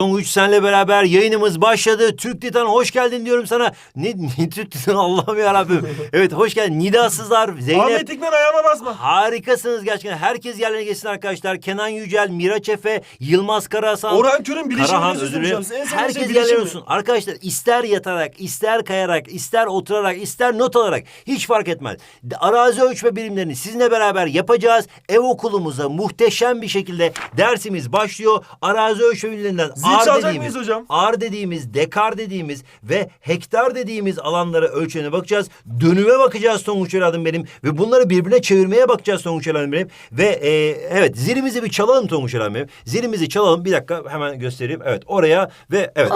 Tonguç senle beraber yayınımız başladı. Türk Titan hoş geldin diyorum sana. Ne, ne Türk Titan Allah'ım yarabbim. evet hoş geldin. Nidasızlar, Zeynep. Ahmet Dikmen ayağıma basma. Harikasınız gerçekten. Herkes yerlerine geçsin arkadaşlar. Kenan Yücel, Miraç Efe, Yılmaz Karahasan. Orhan Kör'ün bilişimini Karahan özür dilerim. şey Herkes bilişim yerlerine olsun. Arkadaşlar ister yatarak, ister kayarak, ister oturarak, ister not alarak hiç fark etmez. Arazi ölçme birimlerini sizinle beraber yapacağız. Ev okulumuza muhteşem bir şekilde dersimiz başlıyor. Arazi ölçme birimlerinden Çalacak dediğimiz, mıyız hocam? ağır dediğimiz, dekar dediğimiz ve hektar dediğimiz alanlara ölçene bakacağız. Dönüme bakacağız Tonguç Evladım benim. Ve bunları birbirine çevirmeye bakacağız Tonguç Evladım benim. Ve e, evet zilimizi bir çalalım Tonguç Evladım benim. Zilimizi çalalım. Bir dakika hemen göstereyim. Evet oraya ve evet.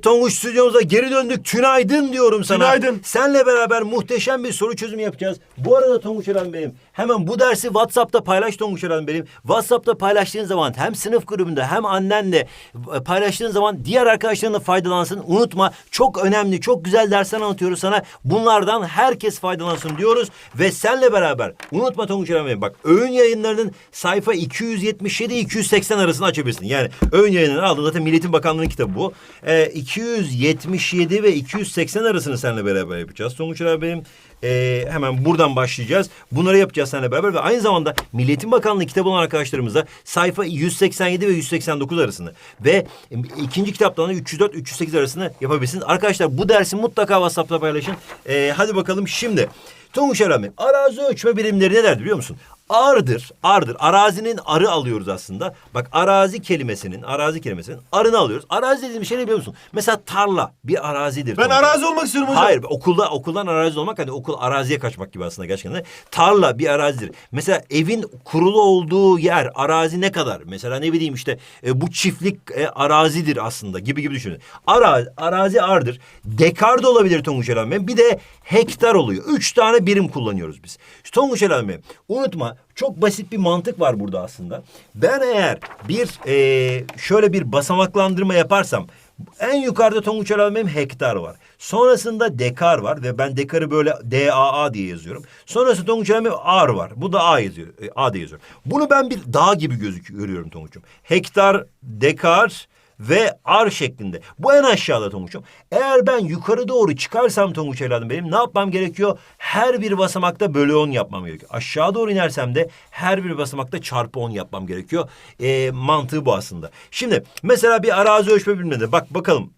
Evet Tonguç stüdyomuza geri döndük. Tünaydın diyorum sana. Tünaydın. Senle beraber muhteşem bir soru çözümü yapacağız. Bu arada Tonguç Eren benim. Hemen bu dersi WhatsApp'ta paylaş Tonguç Eren benim. WhatsApp'ta paylaştığın zaman hem sınıf grubunda hem annenle e, paylaştığın zaman diğer arkadaşların da faydalansın. Unutma çok önemli, çok güzel dersler anlatıyoruz sana. Bunlardan herkes faydalansın diyoruz. Ve senle beraber unutma Tonguç Eren benim. Bak öğün yayınlarının sayfa 277-280 arasını açabilirsin. Yani öğün yayınlarını aldın. Zaten Milletin Bakanlığı'nın kitabı bu. Ee, 277 ve 280 arasını seninle beraber yapacağız. Tonguç abi benim ee, hemen buradan başlayacağız. Bunları yapacağız seninle beraber ve aynı zamanda Milletin Bakanlığı kitabı olan arkadaşlarımıza sayfa 187 ve 189 arasını ve e, ikinci kitaptan da 304-308 arasını yapabilirsiniz. Arkadaşlar bu dersi mutlaka WhatsApp'ta paylaşın. Ee, hadi bakalım şimdi. Tonguç Erami, arazi ölçme birimleri nelerdir biliyor musun? Ardır, ardır. Arazinin arı alıyoruz aslında. Bak arazi kelimesinin, arazi kelimesinin arını alıyoruz. Arazi dediğim şey ne biliyor musun? Mesela tarla bir arazidir. Ben Tonguç. arazi olmak istiyorum hocam. Hayır okulda okuldan arazi olmak hani okul araziye kaçmak gibi aslında gerçekten. de. Tarla bir arazidir. Mesela evin kurulu olduğu yer arazi ne kadar? Mesela ne bileyim işte e, bu çiftlik e, arazidir aslında gibi gibi düşünün. Arazi, arazi ardır. Dekar da olabilir Tonguç Elhan Bey. Bir de hektar oluyor. Üç tane birim kullanıyoruz biz. Tonguç Elhan Bey unutma çok basit bir mantık var burada aslında. Ben eğer bir e, şöyle bir basamaklandırma yaparsam en yukarıda Tonguç Bey'im hektar var. Sonrasında dekar var ve ben dekarı böyle DAA diye yazıyorum. Sonrasında Tonguç Bey'im ar var. Bu da A yazıyor. E, A diye yazıyorum. Bunu ben bir dağ gibi gözüküyor görüyorum Tonguç'um. Hektar, dekar ve ar şeklinde. Bu en aşağıda Tonguç'um. Eğer ben yukarı doğru çıkarsam Tonguç evladım benim ne yapmam gerekiyor? Her bir basamakta bölü 10 yapmam gerekiyor. Aşağı doğru inersem de her bir basamakta çarpı 10 yapmam gerekiyor. Ee, mantığı bu aslında. Şimdi mesela bir arazi ölçme bilmedi. Bak bakalım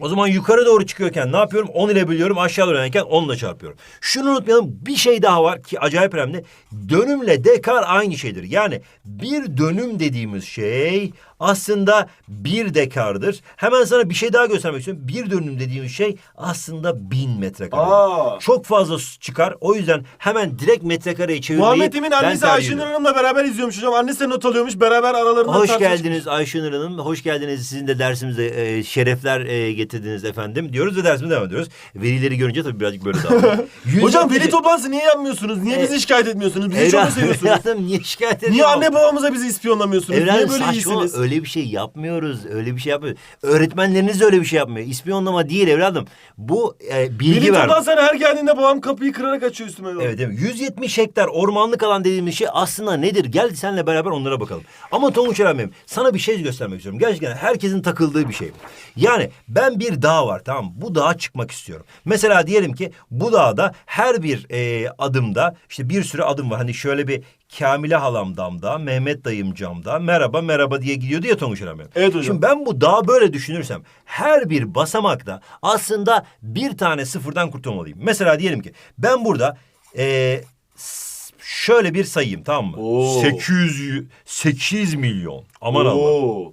o zaman yukarı doğru çıkıyorken ne yapıyorum? 10 ile bölüyorum. Aşağı doğru inerken 10 ile çarpıyorum. Şunu unutmayalım. Bir şey daha var ki acayip önemli. Dönümle dekar aynı şeydir. Yani bir dönüm dediğimiz şey aslında bir dekardır. Hemen sana bir şey daha göstermek istiyorum. Bir dönüm dediğimiz şey aslında bin metrekare. Çok fazla çıkar. O yüzden hemen direkt metrekareye çevirmeyi Muhammed Emin annesi Ayşenur. Hanım'la beraber izliyormuş hocam. Annesi not alıyormuş. Beraber aralarında Hoş geldiniz Ayşenur Hanım. Hoş geldiniz. Sizin de dersimizde e, şerefler e, getirdiniz efendim diyoruz ve dersimize devam ediyoruz. Velileri görünce tabii birazcık böyle davranıyor. Hocam veli toplantısı niye yapmıyorsunuz? Niye bizi şikayet etmiyorsunuz? Bizi çok seviyorsunuz? evladım, niye şikayet ediyorsun? Niye anne babamıza bizi ispiyonlamıyorsunuz? Evladım niye böyle iyisiniz? Öyle bir şey yapmıyoruz. Öyle bir şey yapmıyoruz. Öğretmenleriniz de öyle bir şey yapmıyor. İspiyonlama değil evladım. Bu e, bilgi Veli ver. toplansana her geldiğinde babam kapıyı kırarak açıyor üstüme. Evet, evet. 170 hektar ormanlık alan dediğimiz şey aslında nedir? Gel senle beraber onlara bakalım. Ama Tonguç Eren Bey'im, sana bir şey göstermek istiyorum. Gerçekten herkesin takıldığı bir şey bu. Yani ben bir dağ var tamam mı? Bu dağa çıkmak istiyorum. Mesela diyelim ki bu dağda her bir e, adımda işte bir sürü adım var. Hani şöyle bir Kamile halam damda, Mehmet dayım camda, merhaba merhaba diye gidiyordu ya Tonguç Bey'im. Evet hocam. Şimdi ben bu dağı böyle düşünürsem her bir basamakta aslında bir tane sıfırdan kurtulmalıyım. Mesela diyelim ki ben burada e, s- şöyle bir sayayım tamam mı? Oo. 800 8 milyon. Aman Allah. Oo.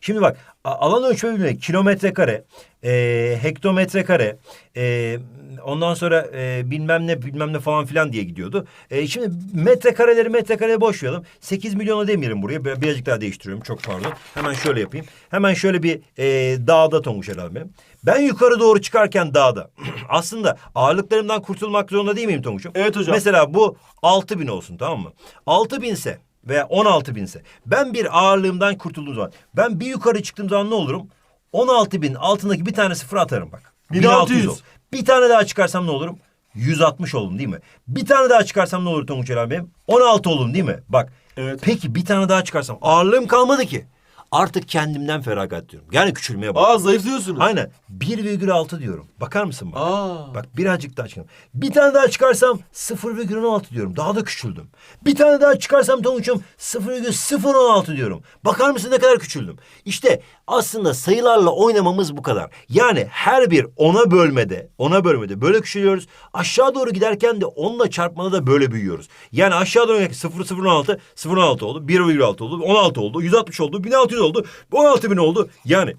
Şimdi bak alan ölçme bilmek kilometre kare e, hektometre kare, e, ondan sonra e, bilmem ne bilmem ne falan filan diye gidiyordu. E, şimdi metrekareleri metrekareye boş verelim. 8 milyona demeyelim buraya. Bir- Birazcık daha değiştiriyorum. Çok pardon. Hemen şöyle yapayım. Hemen şöyle bir e, dağda Tonguç herhalde benim. Ben yukarı doğru çıkarken dağda aslında ağırlıklarımdan kurtulmak zorunda değil miyim Tonguç'um? Evet hocam. Mesela bu 6000 bin olsun tamam mı? 6000 binse veya 16 binse ben bir ağırlığımdan kurtulduğum zaman ben bir yukarı çıktığım zaman ne olurum? 16 bin altındaki bir tane sıfır atarım bak. 1600. ol. Bir tane daha çıkarsam ne olurum? 160 oldum değil mi? Bir tane daha çıkarsam ne olur Tonguç benim? 16 oldum değil mi? Bak. Evet. Peki bir tane daha çıkarsam ağırlığım kalmadı ki. Artık kendimden feragat diyorum. Yani küçülmeye bak. Aa zayıflıyorsunuz. Aynen. 1,6 diyorum. Bakar mısın bak? Aa. Bak birazcık daha çıkalım. Bir tane daha çıkarsam 0,16 diyorum. Daha da küçüldüm. Bir tane daha çıkarsam Tonguç'um 0,016 diyorum. Bakar mısın ne kadar küçüldüm? İşte aslında sayılarla oynamamız bu kadar. Yani her bir ona bölmede, ona bölmede böyle küçülüyoruz. Aşağı doğru giderken de onunla çarpmada da böyle büyüyoruz. Yani aşağı doğru giderken 0,016, 0,16 oldu, 1,6 oldu, 16 oldu, 160 oldu, 1600 oldu, 16.000 oldu. Yani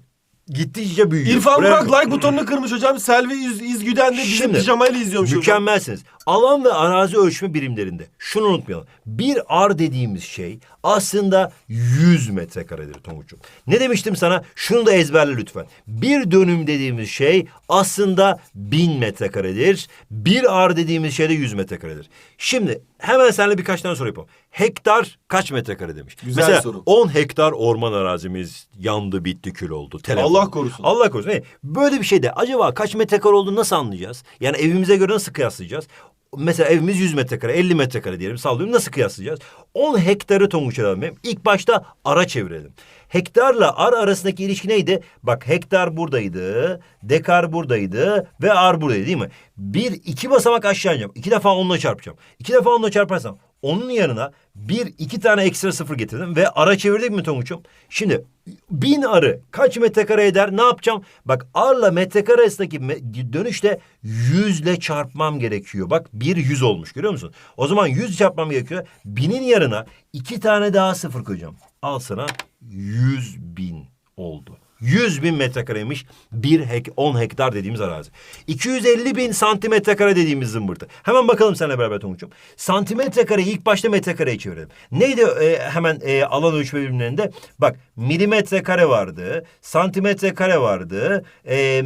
gittikçe büyüyor. İrfan Buraya- Burak like butonunu kırmış hocam. Selvi İz, İzgüden de Şimdi, pijamayla izliyormuş hocam. Mükemmelsiniz. Alan ve arazi ölçme birimlerinde şunu unutmayalım. Bir ar dediğimiz şey aslında 100 metrekaredir Tonguç'um. Ne demiştim sana? Şunu da ezberle lütfen. Bir dönüm dediğimiz şey aslında 1000 metrekaredir. Bir ar dediğimiz şey de 100 metrekaredir. Şimdi hemen seninle birkaç tane soru yapalım. Hektar kaç metrekare demiş. Güzel Mesela soru. 10 hektar orman arazimiz yandı bitti kül oldu. Telef Allah korusun. Allah korusun. E, Böyle bir şeyde acaba kaç metrekare olduğunu nasıl anlayacağız? Yani evimize göre nasıl kıyaslayacağız? Mesela evimiz 100 metrekare, 50 metrekare diyelim sallıyorum. Nasıl kıyaslayacağız? 10 hektarı Tonguç alalım. İlk başta ara çevirelim. Hektarla ar arasındaki ilişki neydi? Bak hektar buradaydı, dekar buradaydı ve ar buradaydı değil mi? Bir, iki basamak aşağı ineceğim. İki defa onunla çarpacağım. İki defa onunla çarparsam onun yanına bir iki tane ekstra sıfır getirdim ve ara çevirdik mi Tonguç'um? Şimdi bin arı kaç metrekare eder ne yapacağım? Bak arla metrekare arasındaki dönüşte yüzle çarpmam gerekiyor. Bak bir yüz olmuş görüyor musun? O zaman yüz çarpmam gerekiyor. Binin yanına iki tane daha sıfır koyacağım. Al sana yüz bin oldu. 100 bin metrekareymiş bir hek 10 hektar dediğimiz arazi. 250 bin santimetre kare dediğimiz zımbırtı. Hemen bakalım seninle beraber Tonguç'um. Santimetre kareyi ilk başta metrekareye çevirelim. Neydi e, hemen e, alan ölçme birimlerinde? Bak milimetre kare vardı, santimetre kare vardı, e,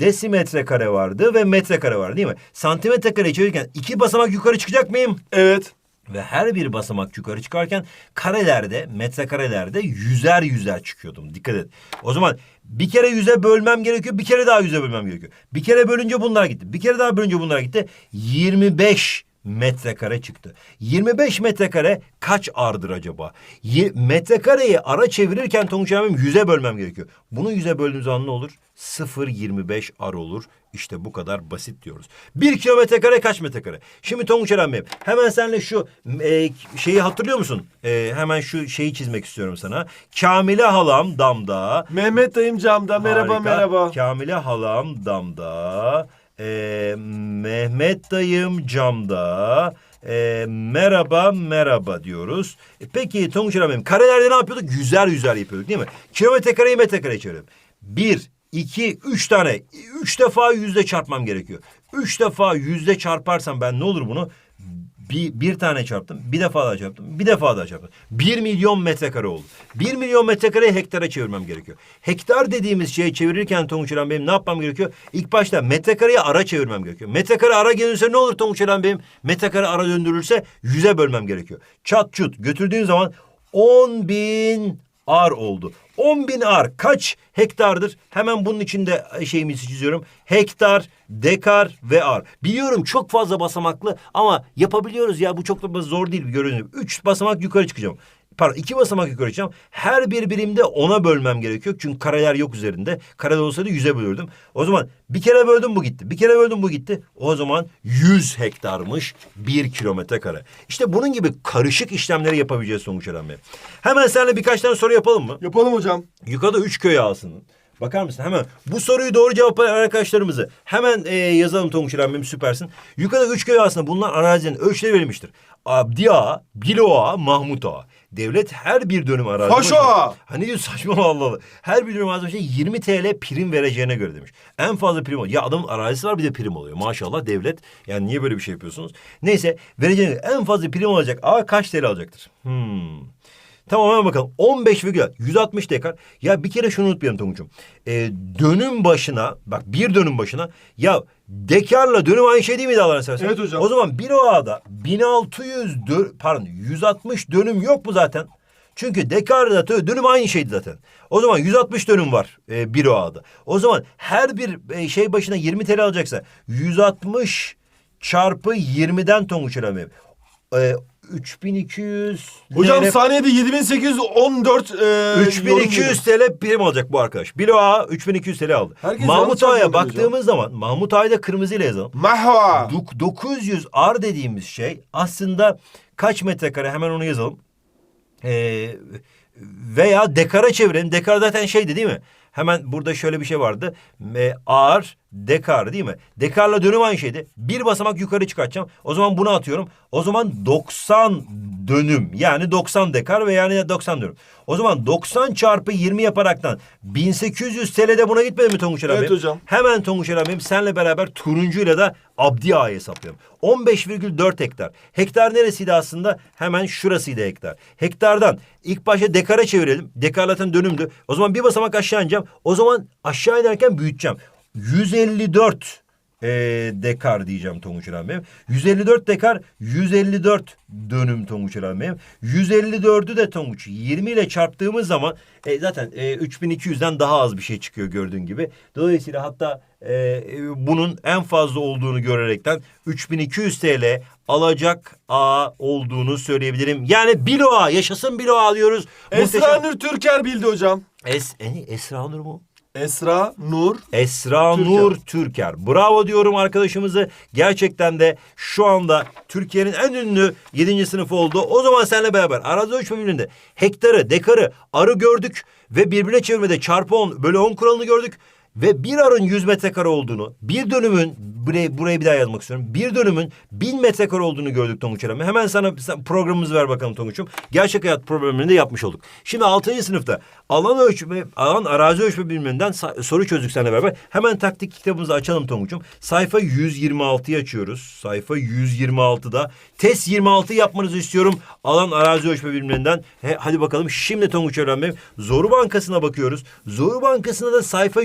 desimetre vardı ve metre kare vardı değil mi? Santimetre kareyi çevirirken iki basamak yukarı çıkacak mıyım? Evet. Ve her bir basamak yukarı çıkarken karelerde, metrekarelerde yüzer yüzer çıkıyordum. Dikkat et. O zaman bir kere yüze bölmem gerekiyor, bir kere daha yüze bölmem gerekiyor. Bir kere bölünce bunlar gitti. Bir kere daha bölünce bunlar gitti. 25 metrekare çıktı. 25 metrekare kaç ardır acaba? Ye- metrekareyi ara çevirirken Tonguç abim yüze bölmem gerekiyor. Bunu yüze böldüğüm zaman ne olur? 0.25 ar olur. İşte bu kadar basit diyoruz. Bir kilometre kare kaç metrekare? Şimdi Tonguç Bey'im hemen senle şu e, şeyi hatırlıyor musun? E, hemen şu şeyi çizmek istiyorum sana. Kamile halam damda. Mehmet dayım camda. Merhaba Harika. merhaba. Kamile halam damda. E, Mehmet dayım camda. E, merhaba merhaba diyoruz. E, peki Tonguç Bey'im karelerde ne yapıyorduk? Yüzer yüzer yapıyorduk değil mi? Kilometre kareyi metrekareye çevirelim. Bir, iki, üç tane. Üç defa yüzde çarpmam gerekiyor. Üç defa yüzde çarparsam ben ne olur bunu? Bir, bir tane çarptım, bir defa daha çarptım, bir defa daha çarptım. Bir milyon metrekare oldu. Bir milyon metrekareyi hektara çevirmem gerekiyor. Hektar dediğimiz şeyi çevirirken Tonguç Eren Bey'im ne yapmam gerekiyor? İlk başta metrekareyi ara çevirmem gerekiyor. Metrekare ara gelirse ne olur Tonguç Eren Bey'im? Metrekare ara döndürülürse yüze bölmem gerekiyor. Çat çut götürdüğün zaman 10 bin ar oldu. 10 bin ar kaç hektardır? Hemen bunun içinde şeyimizi çiziyorum. Hektar, dekar ve ar. Biliyorum çok fazla basamaklı ama yapabiliyoruz ya. Bu çok da zor değil gibi. Üç basamak yukarı çıkacağım. Pardon iki basamak yukarı çıkacağım. Her bir birimde ona bölmem gerekiyor. Çünkü kareler yok üzerinde. Karede olsaydı yüze bölürdüm. O zaman bir kere böldüm bu gitti. Bir kere böldüm bu gitti. O zaman 100 hektarmış bir kilometre kare. İşte bunun gibi karışık işlemleri yapabileceğiz sonuç Eren Bey. Hemen seninle birkaç tane soru yapalım mı? Yapalım hocam. Yukarıda üç köy ağasının Bakar mısın hemen bu soruyu doğru cevaplayan arkadaşlarımızı hemen e, yazalım Tonguç İrem benim süpersin. Yukarıda üç köy aslında bulunan arazinin ölçüleri verilmiştir. Abdi Ağa, Bilo Ağa, Mahmut Ağa. Devlet her bir dönüm arazi. Ağa! Hani diyor saçma Allah Allah. Her bir dönüm arazi başına 20 TL prim vereceğine göre demiş. En fazla prim oluyor. Ya adamın arazisi var bir de prim oluyor. Maşallah devlet. Yani niye böyle bir şey yapıyorsunuz? Neyse vereceğine göre en fazla prim olacak. Ağa kaç TL alacaktır? Hmm. Tamam hemen bakalım. 15 virgül 160 dekar. Ya bir kere şunu unutmayalım Tonguç'um. Ee, dönüm başına bak bir dönüm başına ya dekarla dönüm aynı şey değil miydi Allah'ın seversen? Evet hocam. O zaman bir o ağda 1600 dö- pardon 160 dönüm yok mu zaten? Çünkü dekarla dö- dönüm aynı şeydi zaten. O zaman 160 dönüm var e, bir o ağda. O zaman her bir e, şey başına 20 TL alacaksa 160 çarpı 20'den Tonguç Erenbey. E, 3200 Hocam ne- saniyede 7814 e, yorum 3200 TL prim alacak bu arkadaş. Bilo Ağa 3200 TL aldı. Herkes Mahmut yanlış Ağa'ya anlıyor hocam. baktığımız zaman Mahmut Ağa'yı da kırmızıyla yazalım. Mahva. Dok- 900 ar dediğimiz şey aslında kaç metrekare hemen onu yazalım. Ee, veya dekara çevirelim. Dekar zaten şeydi değil mi? Hemen burada şöyle bir şey vardı. E, ağır dekar değil mi? Dekarla dönüm aynı şeydi. Bir basamak yukarı çıkartacağım. O zaman bunu atıyorum. O zaman 90 dönüm yani 90 dekar ve yani 90 dönüm. O zaman 90 çarpı 20 yaparaktan 1800 TL de buna gitmedi mi Tonguç Evet hocam. Hemen Tonguç abim senle beraber turuncuyla da Abdi Ağa'yı hesaplayalım. 15,4 hektar. Hektar neresiydi aslında? Hemen şurasıydı hektar. Hektardan ilk başta dekara çevirelim. Dekar zaten dönümdü. O zaman bir basamak aşağı ineceğim. O zaman aşağı inerken büyüteceğim. 154 e, dekar diyeceğim Tonguç İrem benim. 154 dekar 154 dönüm Tonguç İrem benim. 154'ü de Tonguç 20 ile çarptığımız zaman e, zaten e, 3200'den daha az bir şey çıkıyor gördüğün gibi. Dolayısıyla hatta e, e, bunun en fazla olduğunu görerekten 3200 TL alacak A olduğunu söyleyebilirim. Yani Bilo A yaşasın Bilo A diyoruz. Esra Muhteşem- Nur Türker bildi hocam. Es, e, Esra Nur mu? Esra Nur. Esra Türker. Nur Türker. Bravo diyorum arkadaşımızı. Gerçekten de şu anda Türkiye'nin en ünlü 7. sınıfı oldu. O zaman seninle beraber arazi ölçme biliminde hektarı, dekarı, arı gördük ve birbirine çevirmede çarpı 10 bölü 10 kuralını gördük. Ve bir arın 100 metrekare olduğunu, bir dönümün, buraya, buraya bir daha yazmak istiyorum. Bir dönümün 1000 metrekare olduğunu gördük Tonguç Erem'e. Hemen sana programımızı ver bakalım Tonguç'um. Gerçek hayat problemini de yapmış olduk. Şimdi 6. sınıfta alan ölçme, alan arazi ölçme biliminden soru çözdük seninle beraber. Hemen taktik kitabımızı açalım Tonguç'um. Sayfa 126'yı açıyoruz. Sayfa 126'da test 26 yapmanızı istiyorum. Alan arazi ölçme bilimlerinden. He, hadi bakalım şimdi Tonguç Öğren Bey. Zoru Bankası'na bakıyoruz. Zoru Bankası'na da sayfa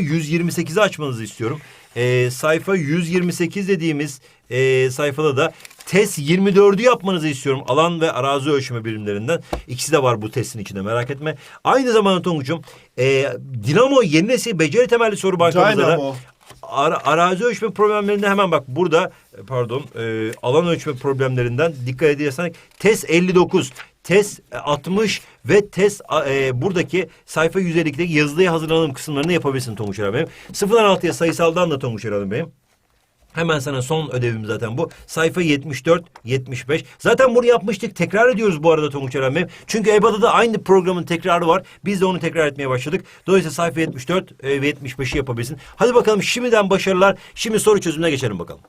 128'i açmanızı istiyorum. Ee, sayfa 128 dediğimiz e, sayfada da test 24'ü yapmanızı istiyorum. Alan ve arazi ölçme birimlerinden. İkisi de var bu testin içinde merak etme. Aynı zamanda Tonguç'um e, Dinamo yeni nesil beceri temelli soru bankamızda da. Ara, arazi ölçme problemlerinde hemen bak burada e, pardon e, alan ölçme problemlerinden dikkat ediyorsak test 59 test e, 60 ve test e, buradaki sayfa 152'deki yazılıya hazırlanalım kısımlarını yapabilirsin Tonguç Eren Bey'im. 0'dan 6'ya sayısaldan da Tonguç Eren Bey'im. Hemen sana son ödevim zaten bu. Sayfa 74, 75. Zaten bunu yapmıştık. Tekrar ediyoruz bu arada Tonguç Eren Bey. Çünkü EBA'da da aynı programın tekrarı var. Biz de onu tekrar etmeye başladık. Dolayısıyla sayfa 74 e, ve 75'i yapabilirsin. Hadi bakalım şimdiden başarılar. Şimdi soru çözümüne geçelim bakalım.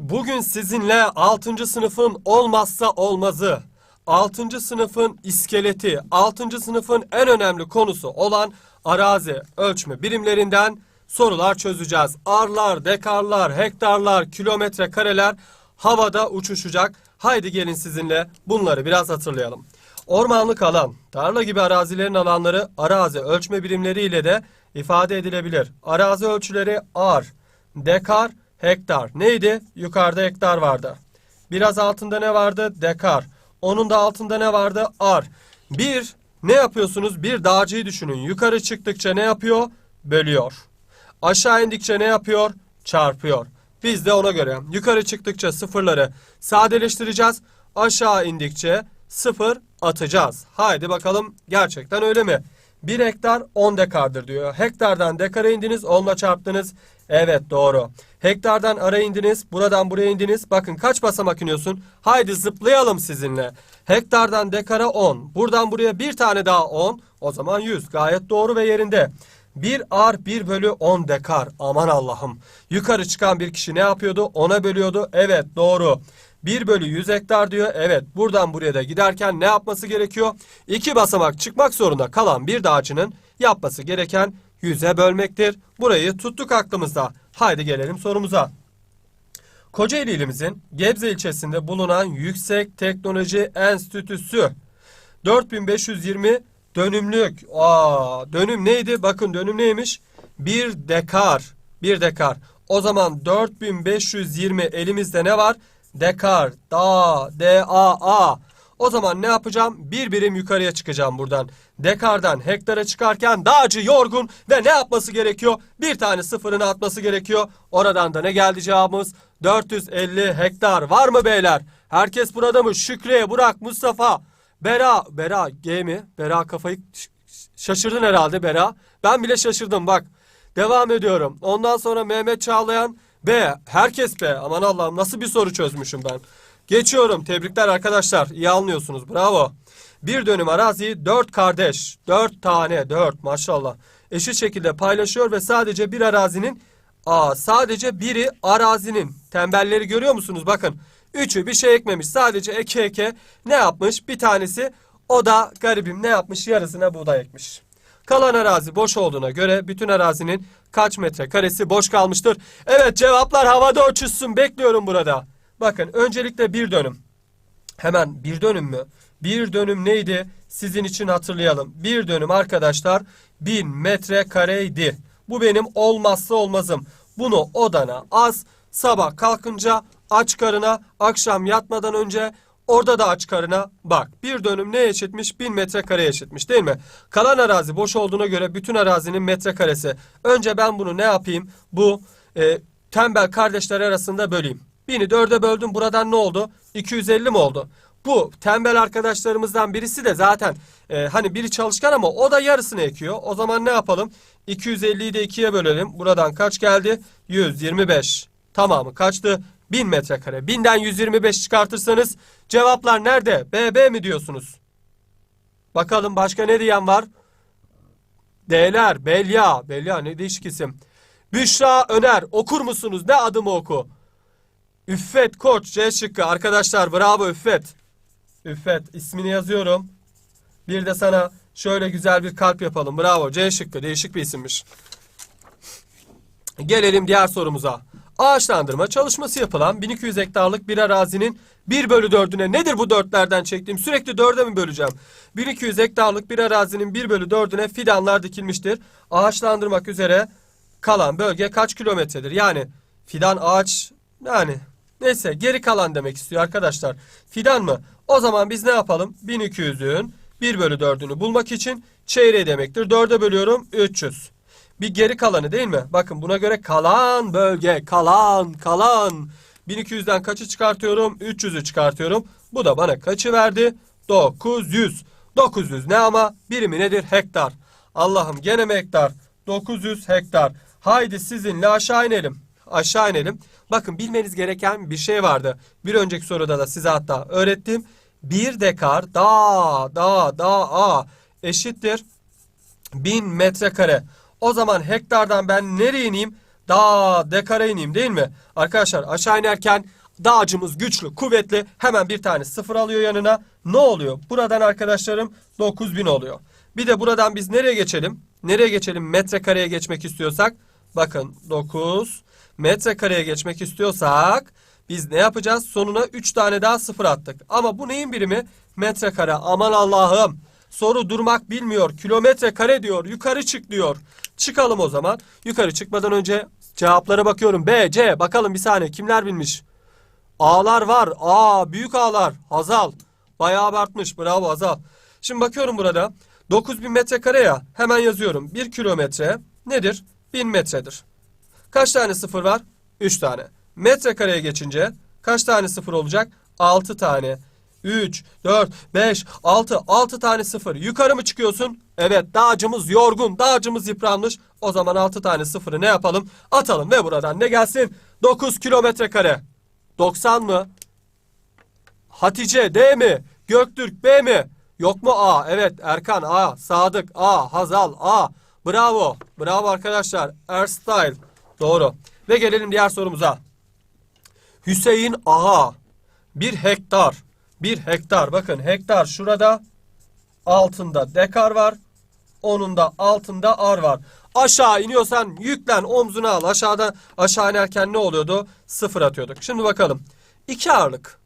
Bugün sizinle 6. sınıfın olmazsa olmazı, 6. sınıfın iskeleti, 6. sınıfın en önemli konusu olan arazi ölçme birimlerinden sorular çözeceğiz. Arlar, dekarlar, hektarlar, kilometre kareler havada uçuşacak. Haydi gelin sizinle bunları biraz hatırlayalım. Ormanlık alan, tarla gibi arazilerin alanları arazi ölçme birimleriyle de ifade edilebilir. Arazi ölçüleri ar, dekar, hektar. Neydi? Yukarıda hektar vardı. Biraz altında ne vardı? Dekar. Onun da altında ne vardı? Ar. Bir, ne yapıyorsunuz? Bir dağcıyı düşünün. Yukarı çıktıkça ne yapıyor? Bölüyor. Aşağı indikçe ne yapıyor? Çarpıyor. Biz de ona göre yukarı çıktıkça sıfırları sadeleştireceğiz. Aşağı indikçe sıfır atacağız. Haydi bakalım gerçekten öyle mi? 1 hektar 10 dekardır diyor. Hektardan dekara indiniz 10'la çarptınız. Evet doğru. Hektardan ara indiniz. Buradan buraya indiniz. Bakın kaç basamak iniyorsun? Haydi zıplayalım sizinle. Hektardan dekara 10. Buradan buraya bir tane daha 10. O zaman 100. Gayet doğru ve yerinde. 1 ar 1 bölü 10 dekar. Aman Allah'ım. Yukarı çıkan bir kişi ne yapıyordu? 10'a bölüyordu. Evet doğru. 1 bölü 100 hektar diyor. Evet buradan buraya da giderken ne yapması gerekiyor? 2 basamak çıkmak zorunda kalan bir dağcının yapması gereken 100'e bölmektir. Burayı tuttuk aklımızda. Haydi gelelim sorumuza. Kocaeli ilimizin Gebze ilçesinde bulunan Yüksek Teknoloji Enstitüsü 4520 dönümlük. Aa, dönüm neydi? Bakın dönüm neymiş? Bir dekar. Bir dekar. O zaman 4520 elimizde ne var? Dekar. Da, D, A, A. O zaman ne yapacağım? Bir birim yukarıya çıkacağım buradan. Dekardan hektara çıkarken dağcı yorgun ve ne yapması gerekiyor? Bir tane sıfırını atması gerekiyor. Oradan da ne geldi cevabımız? 450 hektar. Var mı beyler? Herkes burada mı? Şükrü, Burak, Mustafa, Bera. Bera G mi? Bera kafayı şaşırdın herhalde Bera. Ben bile şaşırdım bak. Devam ediyorum. Ondan sonra Mehmet Çağlayan B. Herkes B. Aman Allah'ım nasıl bir soru çözmüşüm ben. Geçiyorum. Tebrikler arkadaşlar. İyi anlıyorsunuz. Bravo. Bir dönüm araziyi dört kardeş, dört tane, dört maşallah eşit şekilde paylaşıyor ve sadece bir arazinin Aa, sadece biri arazinin tembelleri görüyor musunuz? Bakın üçü bir şey ekmemiş. Sadece eke eke ne yapmış? Bir tanesi o da garibim ne yapmış? Yarısına buğday ekmiş. Kalan arazi boş olduğuna göre bütün arazinin kaç metre karesi boş kalmıştır? Evet cevaplar havada uçuşsun. Bekliyorum burada. Bakın öncelikle bir dönüm. Hemen bir dönüm mü? Bir dönüm neydi? Sizin için hatırlayalım. Bir dönüm arkadaşlar bin metre kareydi. Bu benim olmazsa olmazım. Bunu odana az, sabah kalkınca aç karına, akşam yatmadan önce orada da aç karına bak. Bir dönüm ne eşitmiş? Bin metre eşitmiş değil mi? Kalan arazi boş olduğuna göre bütün arazinin metrekaresi. Önce ben bunu ne yapayım? Bu e, tembel kardeşler arasında böleyim. Bini dörde böldüm. Buradan ne oldu? 250 mi oldu? Bu tembel arkadaşlarımızdan birisi de zaten e, hani biri çalışkan ama o da yarısını ekiyor. O zaman ne yapalım? 250'yi de 2'ye bölelim. Buradan kaç geldi? 125. Tamamı kaçtı? 1000 metrekare. 1000'den 125 çıkartırsanız cevaplar nerede? BB mi diyorsunuz? Bakalım başka ne diyen var? D'ler, Belya. Belya ne değişik isim. Büşra Öner. Okur musunuz? Ne adımı oku? Üffet Koç C şıkkı. Arkadaşlar bravo Üffet. Üffet ismini yazıyorum. Bir de sana şöyle güzel bir kalp yapalım. Bravo C şıkkı. Değişik bir isimmiş. Gelelim diğer sorumuza. Ağaçlandırma çalışması yapılan 1200 hektarlık bir arazinin 1 bölü 4'üne nedir bu dörtlerden çektiğim? Sürekli 4'e mi böleceğim? 1200 hektarlık bir arazinin 1 bölü 4'üne fidanlar dikilmiştir. Ağaçlandırmak üzere kalan bölge kaç kilometredir? Yani fidan ağaç yani neyse geri kalan demek istiyor arkadaşlar. Fidan mı? O zaman biz ne yapalım? 1200'ün 1 bölü 4'ünü bulmak için çeyreği demektir. 4'e bölüyorum 300. Bir geri kalanı değil mi? Bakın buna göre kalan bölge, kalan, kalan. 1200'den kaçı çıkartıyorum? 300'ü çıkartıyorum. Bu da bana kaçı verdi? 900. 900 ne ama? Birimi nedir? Hektar. Allah'ım gene mi hektar? 900 hektar. Haydi sizinle aşağı inelim. Aşağı inelim. Bakın bilmeniz gereken bir şey vardı. Bir önceki soruda da size hatta öğrettim. Bir dekar da da da a eşittir 1000 metrekare. O zaman hektardan ben nereye ineyim? Dağ, dekara ineyim değil mi? Arkadaşlar aşağı inerken dağcımız güçlü, kuvvetli. Hemen bir tane sıfır alıyor yanına. Ne oluyor? Buradan arkadaşlarım 9000 oluyor. Bir de buradan biz nereye geçelim? Nereye geçelim metrekareye geçmek istiyorsak? Bakın 9 metrekareye geçmek istiyorsak biz ne yapacağız? Sonuna 3 tane daha sıfır attık. Ama bu neyin birimi? Metrekare. Aman Allah'ım. Soru durmak bilmiyor. Kilometre kare diyor. Yukarı çık diyor. Çıkalım o zaman. Yukarı çıkmadan önce cevaplara bakıyorum. B, C. Bakalım bir saniye. Kimler bilmiş? A'lar var. A, büyük A'lar. Hazal. Bayağı abartmış. Bravo Hazal. Şimdi bakıyorum burada. 9000 metrekare ya. Hemen yazıyorum. 1 kilometre nedir? 1000 metredir. Kaç tane sıfır var? 3 tane. Metrekareye geçince kaç tane sıfır olacak? 6 tane. 3, 4, 5, 6, 6 tane sıfır. Yukarı mı çıkıyorsun? Evet dağcımız yorgun, dağcımız yıpranmış. O zaman 6 tane sıfırı ne yapalım? Atalım ve buradan ne gelsin? 9 kilometre kare. 90 mı? Hatice D mi? Göktürk B mi? Yok mu A? Evet Erkan A. Sadık A. Hazal A. Bravo. Bravo arkadaşlar. Erstyle. Doğru. Ve gelelim diğer sorumuza. Hüseyin Aha. Bir hektar. Bir hektar. Bakın hektar şurada. Altında dekar var. Onun da altında ar var. Aşağı iniyorsan yüklen omzuna al. Aşağıda aşağı inerken ne oluyordu? Sıfır atıyorduk. Şimdi bakalım. İki ağırlık.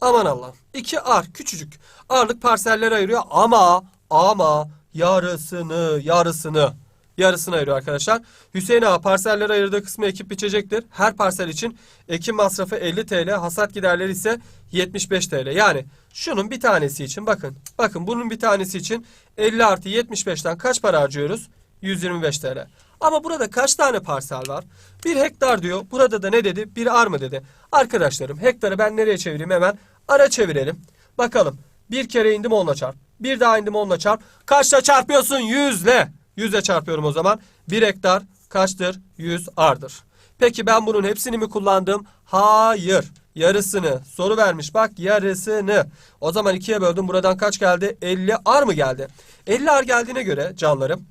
Aman Allah. İki ar küçücük. Ağırlık parsellere ayırıyor ama ama yarısını yarısını yarısını ayırıyor arkadaşlar. Hüseyin Ağa parsellere ayırdığı kısmı ekip biçecektir. Her parsel için ekim masrafı 50 TL, hasat giderleri ise 75 TL. Yani şunun bir tanesi için bakın. Bakın bunun bir tanesi için 50 artı 75'ten kaç para harcıyoruz? 125 TL. Ama burada kaç tane parsel var? Bir hektar diyor. Burada da ne dedi? Bir ar mı dedi? Arkadaşlarım hektarı ben nereye çevireyim hemen? Ara çevirelim. Bakalım. Bir kere indim onunla çarp. Bir daha indim onunla çarp. Kaçla çarpıyorsun? Yüzle. Yüzle çarpıyorum o zaman. Bir hektar kaçtır? Yüz ardır. Peki ben bunun hepsini mi kullandım? Hayır. Yarısını. Soru vermiş bak yarısını. O zaman ikiye böldüm. Buradan kaç geldi? 50 ar mı geldi? 50 ar geldiğine göre canlarım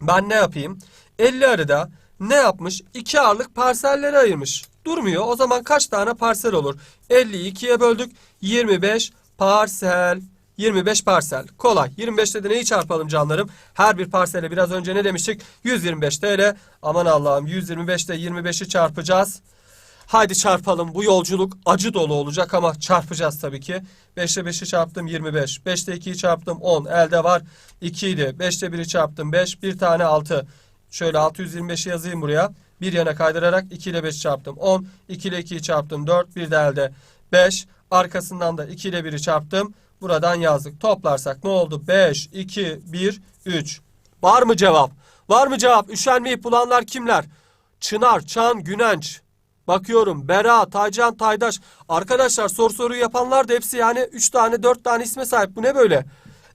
ben ne yapayım? 50 arıda ne yapmış? 2 arlık parsellere ayırmış. Durmuyor. O zaman kaç tane parsel olur? 50'yi 2'ye böldük. 25 parsel. 25 parsel. Kolay. 25'te de neyi çarpalım canlarım? Her bir parsele biraz önce ne demiştik? 125 TL. Aman Allah'ım 125'te 25'i çarpacağız. Haydi çarpalım. Bu yolculuk acı dolu olacak ama çarpacağız tabii ki. 5'te 5'i çarptım 25. 5'te 2'yi çarptım 10. Elde var 2 idi. 5'te 1'i çarptım 5. Bir tane 6. Şöyle 625'i yazayım buraya. Bir yana kaydırarak 2 ile 5 çarptım 10. 2 ile 2'yi çarptım 4. Bir de elde 5. Arkasından da 2 ile 1'i çarptım. Buradan yazdık. Toplarsak ne oldu? 5, 2, 1, 3. Var mı cevap? Var mı cevap? Üşenmeyip bulanlar kimler? Çınar, Çan, Günenç. Bakıyorum Bera, Taycan, Taydaş. Arkadaşlar soru soruyu yapanlar da hepsi yani 3 tane 4 tane isme sahip. Bu ne böyle?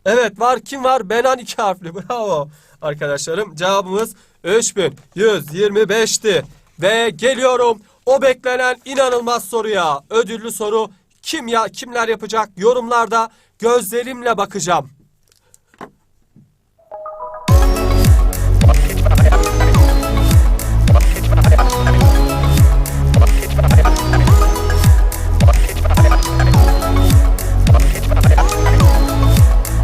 Evet var kim var? Benan iki harfli. Bravo. Arkadaşlarım cevabımız 3125'ti. Ve geliyorum o beklenen inanılmaz soruya. Ödüllü soru kim ya kimler yapacak yorumlarda gözlerimle bakacağım.